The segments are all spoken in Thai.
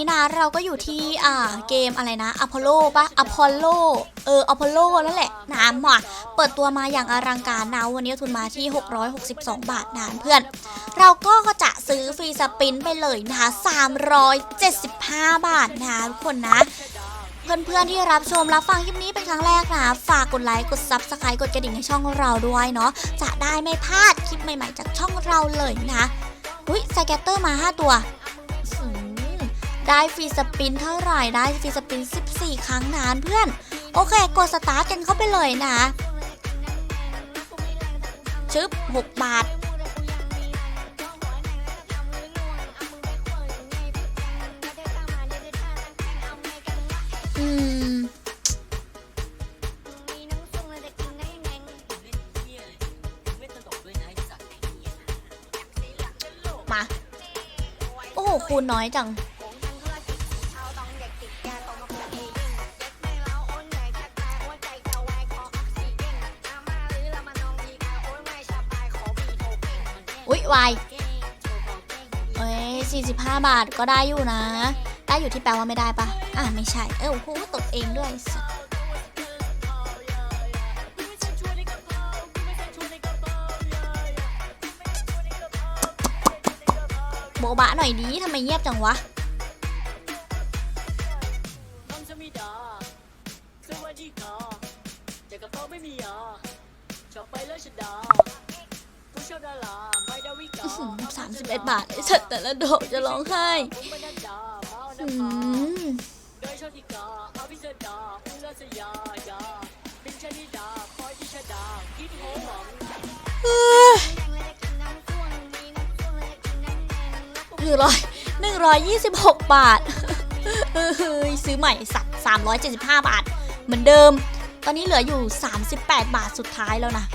นี้นะเราก็อยู่ที่อ่าเกมอะไรนะอพอลโลปะอพอลโลเอออพอลโลนั่นแหละนะมาเปิดตัวมาอย่างอลังการนะวันนี้ทุนมาที่ 662 บาทนะเพื่อน เราก็จะซื้อฟรีสปินไปเลยนะคะ375 บาทนะทุกคนนะเพื่อนๆที่รับชมรับฟังคลิปนี้เป็นครั้งแรกนะฝากกดไลค์กด Subscribe กดกระดิ่งในช่องเราด้วยเนาะจะได้ไม่พลาดคลิปใหม่ๆ จากช่องเราเลยนะอุ้ยสแกตเตอร์มา 5 ตัวอืม ได้ฟรีสปินเท่าไหร่ได้ฟรีสปิน 14 ครั้งนานเพื่อน โอเค กดสตาร์ทกันเข้าไปเลยนะ ชึบ 6 บาทอืมมา โอ้โหคูณน้อยจัง อุ๊ยวายเอ้ย45บาทก็ได้อยู่นะ ได้อยู่ที่แปลว่าไม่ได้ปะอ่าไม่ใช่ เออโอ้โหตกเองด้วยโบบะหน่อยดีทำไมเงียบจังวะคำสมิดาสวัสดีค่ะเจอกับเขาไม่มีอะชอบไปแล้วชดาผู้ชอบดา สามสิบเอ็ดบาทไอ้สัตว์แต่ละดอกจะร้องไห้ผมไม่นัดดามาอืมโดยชอร้อยหนึ่งร้อยยี่สิบหกบาทเฮ้ยซื้อใหม่สักสามร้อยเจ็ดสิบห้าบาท เหมือนเดิม ตอนนี้เหลืออยู่38บาทสุดท้ายแล้วนะ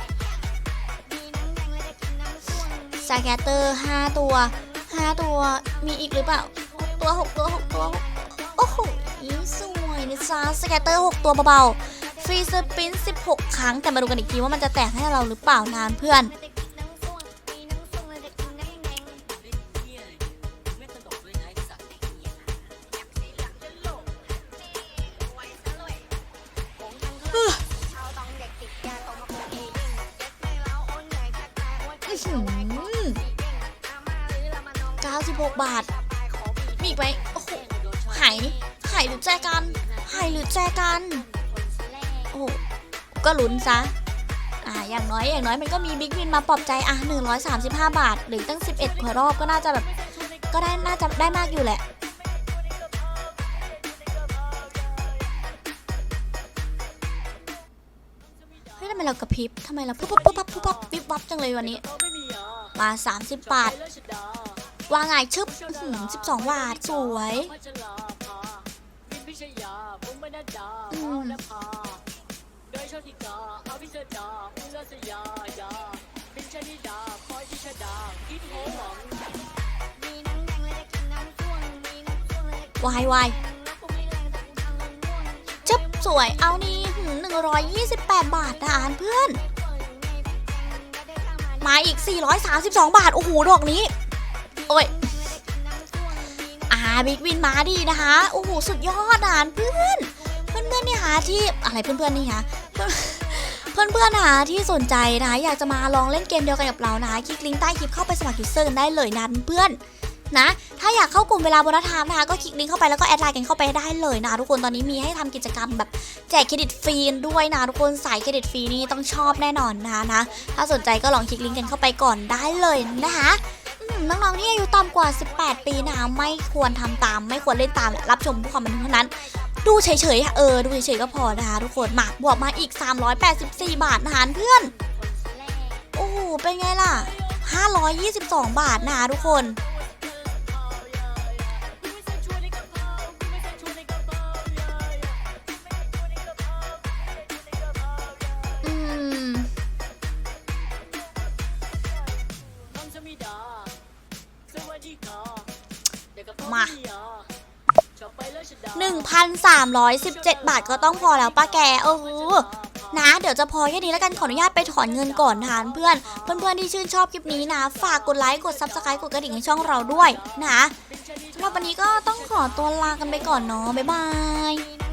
สแกตเตอร์5ตัว5ตัวมีอีกหรือเปล่าตัว6ตัว6ตัวโอ้โหสวยนะจ๊ะสแกตเตอร์6ตัวเบาๆฟรีสปิน16ครั้งแต่มาดูกันอีกทีว่ามันจะแตกให้เราหรือเปล่านานเพื่อน 96บาท มีอีกไหมโอ้โหหายหายหรือแจกันหายหรือแจกัน โอ้ก็ลุ้นซะอ่าอย่างน้อยอย่างน้อยมันก็มีบิ๊กวินมาปลอบใจอะ135 บาท หรือตั้ง 11กว่ารอบก็น่าจะแบบ ก็ได้น่าจะได้มากอยู่แหละเฮ้ยทำไมเรากระพริบทำไมเราปุ๊บปุ๊บปุ๊บปุ๊บปุ๊บวิบวับจังเลยวันนี้เขาไม่มีอะมา 30 บาท วางไงชึบสิบสองบาทสวยวายวายจับสวยเอานี่หนึ่งร้อยยี่สิบแปดบาททานเพื่อน มาอีกสี่ร้อยสามสิบสองบาท โอ้โห ดอกนี้ โอ้ยอ่าบิ๊กวินมาดีนะคะ โอ้โห สุดยอดอ่านเพื่อน เพื่อนเพื่อนๆนี่หาที่อะไรเพื่อนเพื่อนนี่ฮะเพื่อนเพื่อนนๆหาที่สนใจนะคะอยากจะมาลองเล่นเกมเดียวกันกับเรานะคลิกลิงก์ใต้คลิปเข้าไปสมัครยูเซอร์กันได้เลยนะเพื่อนนะ ถ้าอยากเข้ากลุ่มเวลาโบนัสไทม์นะคะก็คลิกลิงก์เข้าไปแล้วก็แอดไลน์กันเข้าไปได้เลยนะทุกคนตอนนี้มีให้ทำกิจกรรมแบบแจกเครดิตฟรีด้วยนะทุกคนสายเครดิตฟรีนี่ต้องชอบแน่นอนนะนะถ้าสนใจก็ลองคลิกลิงก์กันเข้าไปก่อนได้เลยนะคะ น้องๆที่อายุต่ำกว่า 18 ปีนะคะไม่ควรทำตามไม่ควรเล่นตามและรับชมผู้ความบันเทิงเท่านั้น ดูเฉยๆเออดูเฉยๆก็พอนะคะทุกคนมาบวกมาอีก 384 บาทนะคะเพื่อน โอ้โหเป็นไงล่ะ 522 บาทนะคะทุกคน มาไอะชอบไปแล้วชดา1,317 บาทก็ต้องพอแล้วป้าแกเออนะเดี๋ยวจะพอแค่นี้แล้วกันขออนุญาตไปถอนเงินก่อนนะคะเพื่อนเพื่อนๆที่ชื่นชอบคลิปนี้นะ ฝากกดไลค์กด subscribe กดกระดิ่งให้ช่องเราด้วยนะสำหรับำหรับวันนี้ก็ต้องขอตัวลากันไปก่อนเนาะบ๊ายบาย